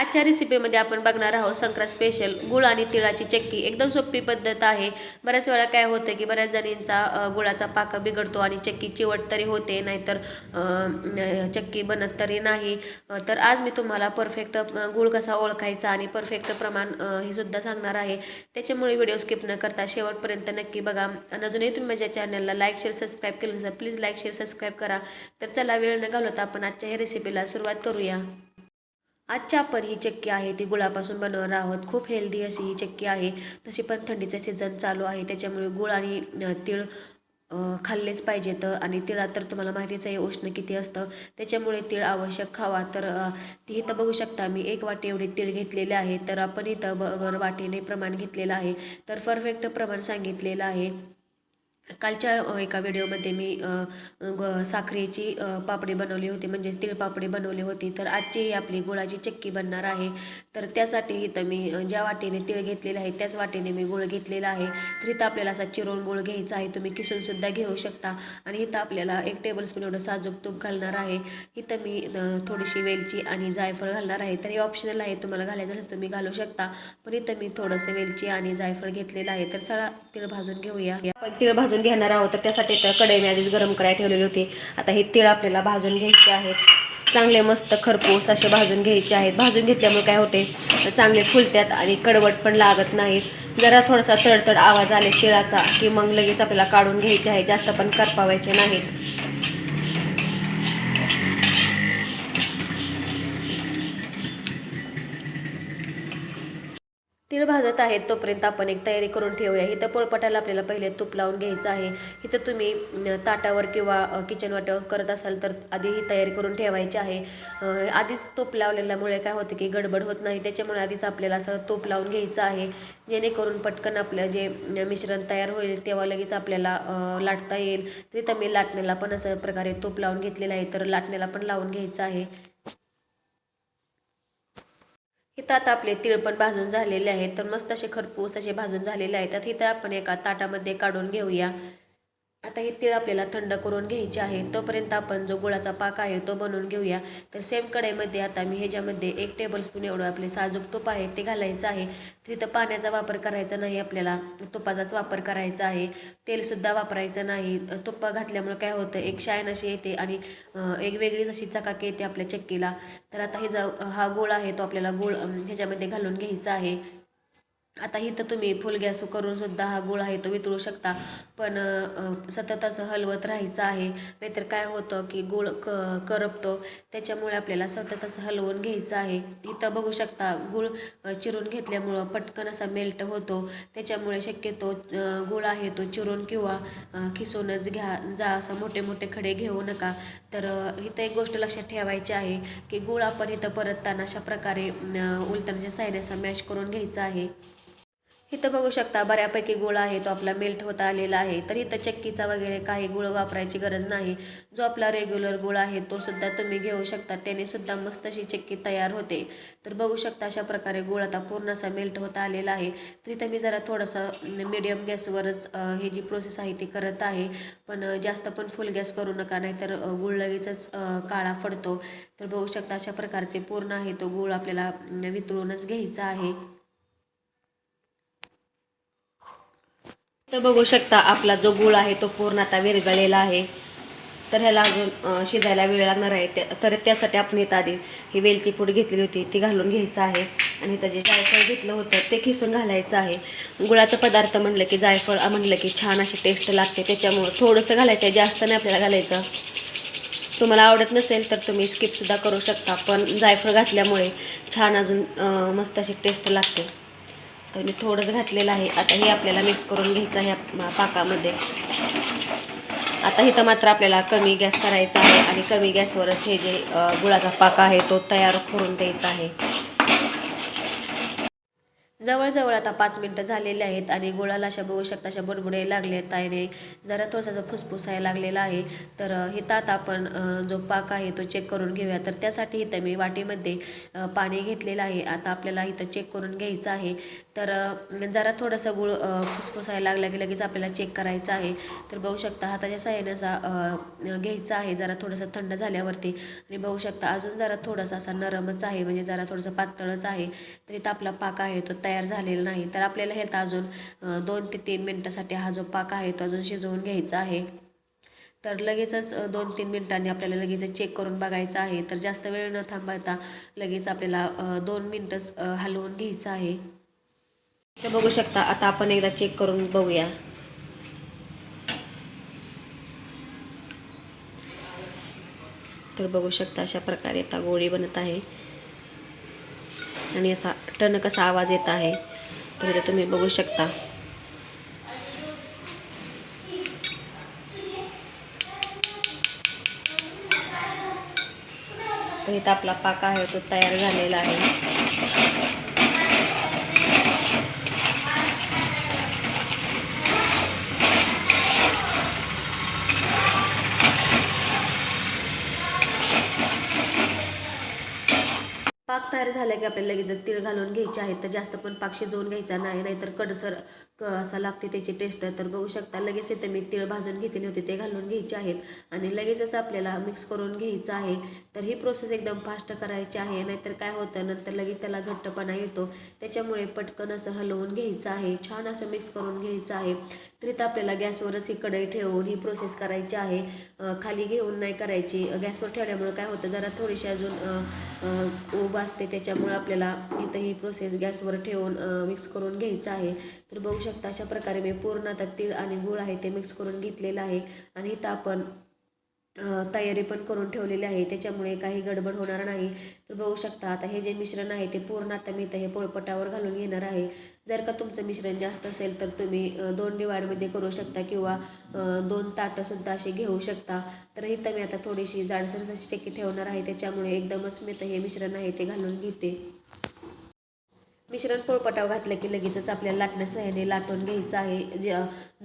आजच्या रेसिपीमध्ये आपण बघणार आहोत संक्रांत स्पेशल गुळ आणि तिळाची चक्की एकदम सोपी पद्धत आहे. बऱ्याच वेळा काय होतं की बऱ्याच जणींचा गुळाचा पाक बिघडतो आणि चक्की चिवट तरी होते नाहीतर चक्की बनत तरी नाही. तर आज मी तुम्हाला परफेक्ट गुळ कसा ओळखायचा आणि परफेक्ट प्रमाण हे सुद्धा सांगणार आहे. त्याच्यामुळे व्हिडिओ स्किप न करता शेवटपर्यंत नक्की बघा. आणि अजूनही तुम्ही माझ्या चॅनलला लाईक शेअर सबस्क्राईब केलं नसेल प्लीज लाईक शेअर सबस्क्राईब करा. तर चला वेळ न घालवता आपण आजच्या ह्या रेसिपीला सुरुवात करूया. आजच्या आपण ही चक्की आहे ती गुळापासून बनवणार आहोत. खूप हेल्दी अशी ही चक्की आहे. तशी पण थंडीचं सीझन चालू आहे त्याच्यामुळे गुळ आणि तीळ खाल्लेच पाहिजेत आणि तिळात तर तुम्हाला माहितीच आहे उष्ण किती असतं. त्याच्यामुळे तीळ आवश्यक खावा. तर ती इथं बघू शकता मी एक वाटी एवढे तीळ घेतलेले आहे. तर आपण इथं बरोबर वाटीने प्रमाण घेतलेलं आहे. तर परफेक्ट प्रमाण सांगितलेलं आहे. कालच्या एका व्हिडिओमध्ये मी ग साखरेची पापडी बनवली होती. म्हणजे तिळपापडी बनवली होती. तर आजची आपली गुळाची चक्की बनणार आहे. तर त्यासाठी इथं मी ज्या वाटेने तिळ घेतलेले आहे त्याच वाटेने मी गुळ घेतलेला आहे. तर इथं आपल्याला असा चिरून गुळ घ्यायचा आहे. तुम्ही किसूनसुद्धा घेऊ शकता. आणि इथं आपल्याला एक टेबलस्पून एवढं साजूक तूप घालणार आहे. इथं मी थोडीशी वेलची आणि जायफळ घालणार आहे. तर हे ऑप्शनल आहे. तुम्हाला घालायचं असेल तर तुम्ही घालू शकता. पण इथं मी थोडंसं वेलची आणि जायफळ घेतलेलं आहे. तर सगळा तिळ भाजून घेऊया. आपण तीळ भाजून घेणार आहोत. तर त्यासाठी तर कढई मी आधीच गरम करायला ठेवलेली होती. आता हे तीळ आपल्याला भाजून घ्यायचे आहेत. चांगले मस्त खरपूस असे भाजून घ्यायचे आहेत. भाजून घेतल्यामुळे काय होते? चांगले फुलतात आणि कडवट पण लागत नाहीत. जरा थोडासा तडतड आवाज आले तिळाचा की मग लगेच आपल्याला काढून घ्यायचे आहे. जास्त पण करपावायचे नाहीत. तीळ भाजत आहेत तोपर्यंत आपण एक तयारी करून ठेवूया. इथं पोळपाटाला आपल्याला पहिले तूप लावून घ्यायचं आहे. इथं तुम्ही ताटावर किंवा किचन वाटर करत असाल तर आधी ही तयारी करून ठेवायची आहे. आधीच तूप लावलेल्यामुळे काय होतं की गडबड होत नाही. त्याच्यामुळे आधीच आपल्याला असं तूप लावून घ्यायचं आहे. जेणेकरून पटकन आपलं जे मिश्रण तयार होईल तेव्हा लगेच आपल्याला लाटता येईल. तिथं मी लाटण्याला पण असं प्रकारे तूप लावून घेतलेलं आहे. तर लाटण्याला पण लावून घ्यायचं आहे. इथं आता आपले तीळ पण भाजून झालेले आहेत. तर मस्त असे खरपूस असे भाजून झालेले आहेत. तर इथं आपण एका ताटामध्ये काढून घेऊया. आता हे तीळ आपल्याला थंड करून घ्यायचे आहे. तोपर्यंत आपण जो गुळाचा पाक आहे तो बनवून घेऊया. तर सेम कढईमध्ये आता मी ह्याच्यामध्ये एक टेबलस्पून एवढं आपले साजूक तूप आहे ते घालायचं आहे. तिथं पाण्याचा वापर करायचा नाही आपल्याला. तुपाचाच वापर करायचा आहे. तेलसुद्धा वापरायचं नाही. तुप घातल्यामुळे काय होतं एक शायन अशी येते आणि एक वेगळीच अशी चकाकी येते आपल्या चक्कीला. तर आता हे जा हा गुळ आहे तो आपल्याला गुळ ह्याच्यामध्ये घालून घ्यायचा आहे. आता इथं तुम्ही फुल गॅस करून सुद्धा हा गुळ आहे तो वितळू शकता. पण सतत असं हलवत राहायचं आहे. नाहीतर काय होतं की गुळ क करपतो. त्याच्यामुळे आपल्याला सतत असं हलवून घ्यायचं आहे. इथं बघू शकता गुळ चिरून घेतल्यामुळं पटकन असा मेल्ट होतो. त्याच्यामुळे शक्यतो गुळ आहे तो चिरून किंवा खिसूनच घ्या जा असं मोठे मोठे खडे घेऊ नका. तर इथं एक गोष्ट लक्षात ठेवायची आहे की गुळ आपण इथं परतताना अशा प्रकारे अ, उलटण्याच्या साईने मॅश करून घ्यायचा आहे. इथं बघू शकता बऱ्यापैकी गुळ आहे तो आपला मेल्ट होता आलेला आहे. तर इथं चक्कीचा वगैरे काही गुळ वापरायची गरज नाही. जो आपला रेग्युलर गुळ आहे तो सुद्धा तुम्ही घेऊ शकता. त्याने सुद्धा मस्त अशी चक्की तयार होते. तर बघू शकता अशा प्रकारे गुळ आता पूर्ण असा मेल्ट होता आलेला आहे. तर इथं मी जरा थोडंसं मीडियम गॅसवरच हे जी प्रोसेस आहे ती करत आहे. पण जास्त पण फुल गॅस करू नका नाहीतर गुळ लगेचच काळा पडतो. तर बघू शकता अशा प्रकारचे पूर्ण आहे तो गुळ आपल्याला वितळूनच घ्यायचा आहे. तर बघू शकता आपला जो गुळ आहे तो पूर्ण आता विरघळलेला आहे. तर ह्याला अजून शिजायला वेळ लागणार आहे. त्या तर त्यासाठी आपण इथं आधी ही वेलची पूड घेतलेली होती. ती घालून घ्यायचं आहे. आणि इथं जे जायफळ घेतलं होतं ते खिसून घालायचं आहे. गुळाचा पदार्थ म्हणलं की जायफळ म्हणलं की छान अशी टेस्ट लागते. त्याच्यामुळं थोडंसं घालायचं आहे. जास्त नाही आपल्याला घालायचं. तुम्हाला आवडत नसेल तर तुम्ही स्किपसुद्धा करू शकता. पण जायफळ घातल्यामुळे छान अजून मस्त अशी टेस्ट लागते. तर मी थोडंच घातलेलं आहे. आता हे आपल्याला मिक्स करून घ्यायचं आहे पाकामध्ये. आता इथं मात्र आपल्याला कमी गॅस करायचा आहे आणि कमी गॅसवरच हे जे गुळाचा पाक आहे तो तयार करून द्यायचा आहे. जवळजवळ आता पाच मिनटं झालेले आहेत आणि गुळाला अशा बघू शकता अशा बुडबुडे लागले आहेत आणि जरा थोडासा फुसफुसायला लागलेला आहे. तर हिथं आता आपण जो पाक आहे तो चेक करून घेऊया. तर त्यासाठी इथं मी वाटीमध्ये पाणी घेतलेलं आहे. आता आपल्याला इथं चेक करून घ्यायचं आहे. तर जरा थोडासा गुळ फुसफुसायला लागला की लगेच आपल्याला चेक करायचं आहे. तर बघू शकता हाताच्या साह्याने असा घ्यायचा आहे. जरा थोडंसं थंड झाल्यावरती. आणि बघू शकता अजून जरा थोडासा असा नरमच आहे म्हणजे जरा थोडंसं पातळच आहे. तर इथं आपला पाक आहे तो तयार झालेला नाही. तर आपल्याला हे अजून दोन ते तीन मिनटासाठी हा जो पाक आहे तो अजून शिजवून घ्यायचा आहे. तर लगेचच दोन तीन मिनिटांनी आपल्याला लगेच चेक करून बघायचं आहे. तर जास्त वेळ न थांबवता लगेच आपल्याला दोन मिनटंच हलवून घ्यायचं आहे. तर बघू शकता आता आपण एकदा चेक करून बघूया. तर बघू शकता अशा प्रकारे आता गोळी बनत आहे. आणि असा टणक असा आवाज येत आहे तर इथे तुम्ही बघू शकता. तर इथं आपला पाक आहे तो तयार झालेला आहे. पाक तयार झाला की आपल्याला लगेच तीळ घालून घ्यायचे आहेत तर जास्त पण पाक शिजवून घ्यायचा नाही नाहीतर कडसर क असा लागते त्याची टेस्ट तर बघू शकता लगेच इथे मी तीळ भाजून घेतले होते ते घालून घ्यायचे आहेत. आणि लगेचच आपल्याला मिक्स करून घ्यायचं आहे. तर ही प्रोसेस एकदम फास्ट करायची आहे नाहीतर काय होतं नंतर लगेच त्याला घट्टपणा येतो. त्याच्यामुळे पटकन असं हलवून घ्यायचं आहे छान असं मिक्स करून घ्यायचं आहे. तर इथं आपल्याला गॅसवरच ही कढई ठेवून ही प्रोसेस करायची आहे. खाली घेऊन नाही करायची. गॅसवर ठेवल्यामुळे काय होतं जरा थोडीशी अजून उभ असते असते त्याच्यामुळे आपल्याला इथं ही प्रोसेस गॅसवर ठेवून मिक्स करून घ्यायचं आहे. तर बघू शकता अशा प्रकारे मी पूर्ण आता तीळ आणि गूळ आहे ते मिक्स करून घेतलेलं आहे. आणि इथं आपण तयारी पण करून ठेवलेली आहे. त्याच्यामुळे काही गडबड होणार नाही. तर बघू शकता आता हे जे मिश्रण आहे ते पूर्ण आता मी इथं हे पोळपटावर घालून घेणार आहे. जर का तुमचं मिश्रण जास्त असेल तर तुम्ही दोन डिवाइडमध्ये करू शकता किंवा दोन ताटंसुद्धा असे घेऊ शकता. तर इथं मी आता थोडीशी जाडसर अशी ठेवणार आहे. त्याच्यामुळे एकदमच मी इथं हे मिश्रण आहे ते घालून घेते. मिश्रण पोळपटावर घातलं की लगेचच आपल्याला लाटण्या सहाय्याने लाटून घ्यायचं आहे. जे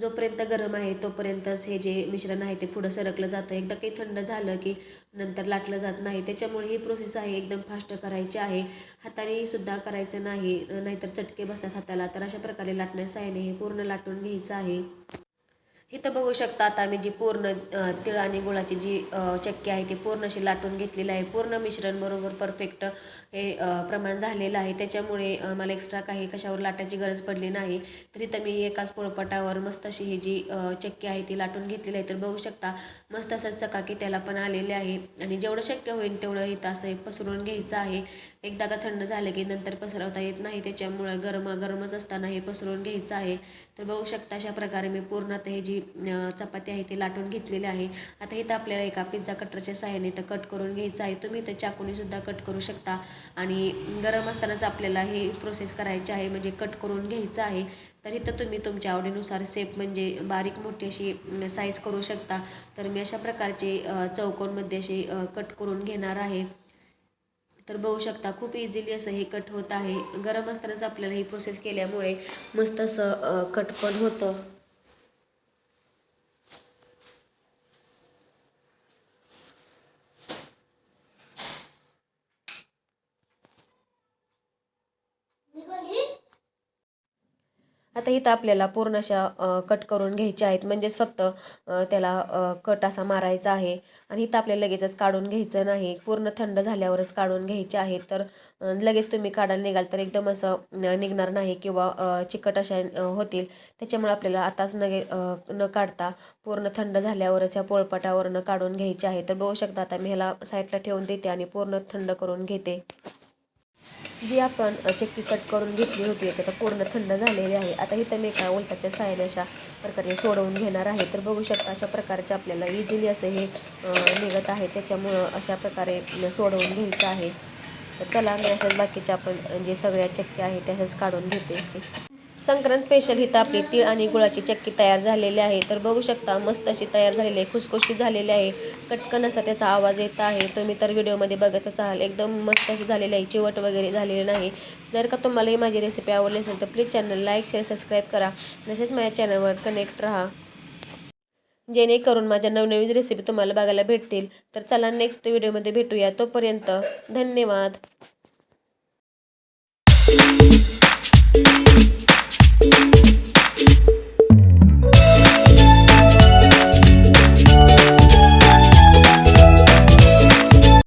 जोपर्यंत गरम आहे तोपर्यंतच हे जे मिश्रण आहे ते पुढं सरकलं जातं. एकदा काही थंड झालं की नंतर लाटलं जात नाही. त्याच्यामुळे ही प्रोसेस आहे एकदम फास्ट करायची आहे. हाताने सुद्धा करायचं नाही. नाहीतर चटके बसतात हाताला. तर अशा प्रकारे लाटण्या सहाय्याने हे पूर्ण लाटून घ्यायचं आहे. इथं बघू शकता आता मी जी पूर्ण तिळ आणि गुळाची जी चक्की आहे ती पूर्ण अशी लाटून घेतलेली आहे. पूर्ण मिश्रण बरोबर परफेक्ट हे प्रमाण झालेलं आहे. त्याच्यामुळे मला एक्स्ट्रा काही कशावर लाटायची गरज पडली नाही. तर इथं मी एकाच पोळपटावर मस्त अशी ही जी चक्की आहे ती लाटून घेतलेली आहे. तर बघू शकता मस्त असं चकाकी त्याला पण आलेले आहे. आणि जेवढं शक्य होईल तेवढं इथं असं हे पसरून घ्यायचं आहे. एकदा का थंड झालं की नंतर पसरवता येत नाही त्याच्यामुळं गरम गरमच असताना हे पसरवून घ्यायचं आहे. तर बघू शकता अशा प्रकारे मी पूर्ण आता हे जी चपाती आहे ती लाटून घेतलेली आहे. आता इथं आपल्याला एका पिझ्झा कटरच्या साह्याने तर कट करून घ्यायचं आहे. तुम्ही इथं चाकूनीसुद्धा कट करू शकता आणि गरम असतानाच आपल्याला हे प्रोसेस करायची आहे म्हणजे कट करून घ्यायचं आहे. तर इथं तुम्ही तुमच्या आवडीनुसार सेप म्हणजे बारीक मोठी अशी साईज करू शकता. तर मी अशा प्रकारचे चौकोनमध्ये असे कट करून घेणार आहे. तर बघू शकता खूप इझिली असं हे कट होत आहे. गरम असतानाच आपल्याला ही प्रोसेस केल्यामुळे मस्त असं कट पण होतं. आता इथं आपल्याला पूर्ण अशा कट करून घ्यायच्या आहेत. म्हणजेच फक्त त्याला कट असा मारायचा आहे. आणि इथं आपल्याला लगेचच काढून घ्यायचं नाही. पूर्ण थंड झाल्यावरच काढून घ्यायचे आहेत. तर लगेच तुम्ही काढायला निघाल तर एकदम असं निघणार नाही किंवा चिकट अशा होतील. त्याच्यामुळे आपल्याला आताच नगे न काढता पूर्ण थंड झाल्यावरच ह्या पोळपाटावरनं काढून घ्यायचे आहे तर बघू शकता आता मी ह्याला साईडला ठेवून देते आणि पूर्ण थंड करून घेते. जी आपण चक्की कट करून घेतली होती ती आता पूर्ण थंड झालेली आहे. आता इथं मी एका उलटाच्या साह्याने अशा प्रकारे सोडवून घेणार आहे. तर बघू शकता अशा प्रकारचे आपल्याला इझिली असं हे निघत आहे. त्याच्यामुळं अशा प्रकारे सोडवून घ्यायचं आहे. तर चला मी अशाच बाकीच्या आपण जे सगळ्या चक्क्या आहेत त्याच्याच काढून घेते. संक्रांत स्पेशल ही आपली तीळ आणि गुळाची चक्की तयार झालेली आहे. तर बघू शकता मस्त अशी तयार झालेली आहे खुसखुशीत झालेली आहे. कटकन असा त्याचा आवाज येत आहे. तुम्ही तर व्हिडिओमध्ये बघतच आहाल एकदम मस्त अशी झालेली आहे. चिवट वगैरे झालेली नाही. जर का तुम्हाला ही माझी रेसिपी आवडली असेल तर please channel like share subscribe करा. तसेच माझ्या चॅनलवर कनेक्ट राहा. जेणेकरून माझ्या नवनवीन रेसिपी तुम्हाला बघायला भेटतील. तर चला नेक्स्ट व्हिडिओमध्ये भेटूया. तोपर्यंत धन्यवाद.